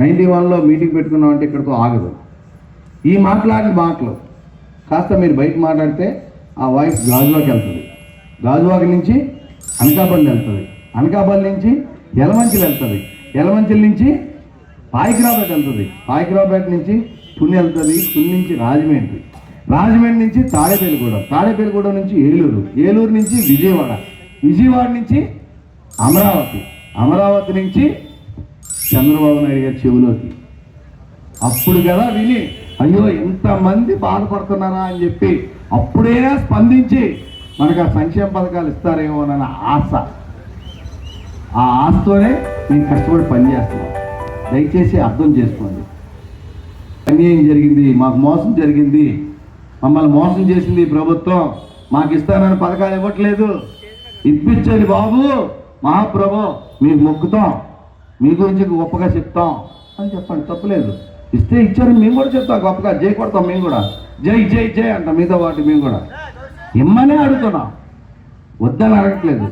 Ninety వన్లో meeting పెట్టుకున్నాం అంటే ఇక్కడితో ఆగదు. ఈ మాట్లాడిన మాటలు కాస్త మీరు బయట మాట్లాడితే ఆ వాయిస్ గాజువాకి వెళ్తుంది. గాజువాకి నుంచి అనకాపల్లి వెళ్తుంది. అనకాపల్లి నుంచి ఎలమంచిలు వెళ్తుంది. ఎలమంచిల నుంచి పాయికిరాపేట వెళ్తుంది. పాయికిరాపేట నుంచి పుణ్య వెళ్తుంది. పుణ్య నుంచి రాజమండ్రి. రాజమండ్రి నుంచి తాడేపల్లిగూడెం. తాడేపల్లిగూడెం నుంచి ఏలూరు. ఏలూరు నుంచి విజయవాడ. విజయవాడ నుంచి అమరావతి. అమరావతి నుంచి చంద్రబాబు నాయుడు గారి చెవిలోకి. అప్పుడు కదా విని అయ్యో ఇంతమంది బాధపడుతున్నారా అని చెప్పి అప్పుడైనా స్పందించి మనకు ఆ సంక్షేమ పథకాలు ఇస్తారేమో అన్న ఆశ. ఆ ఆశతోనే నేను కష్టపడి పనిచేస్తున్నాను దయచేసి అర్థం చేసుకోండి. అన్యాయం జరిగింది మాకు మోసం జరిగింది మమ్మల్ని మోసం చేసింది ప్రభుత్వం. మాకు ఇస్తానని పథకాలు ఇవ్వట్లేదు. ఇప్పించండి బాబు మహాప్రభు మీకు మొక్కుతాం. మీ గురించి గొప్పగా చెప్తాం అని చెప్పండి తప్పలేదు. ఇస్తే ఇచ్చారు మేము కూడా చెప్తాం గొప్పగా. జై కొడతాం మేము కూడా. జై జై జై అంటాం మీతో పాటు మేము కూడా. ఇమ్మనే అడుగుతున్నాం. వద్దని అడగట్లేదు.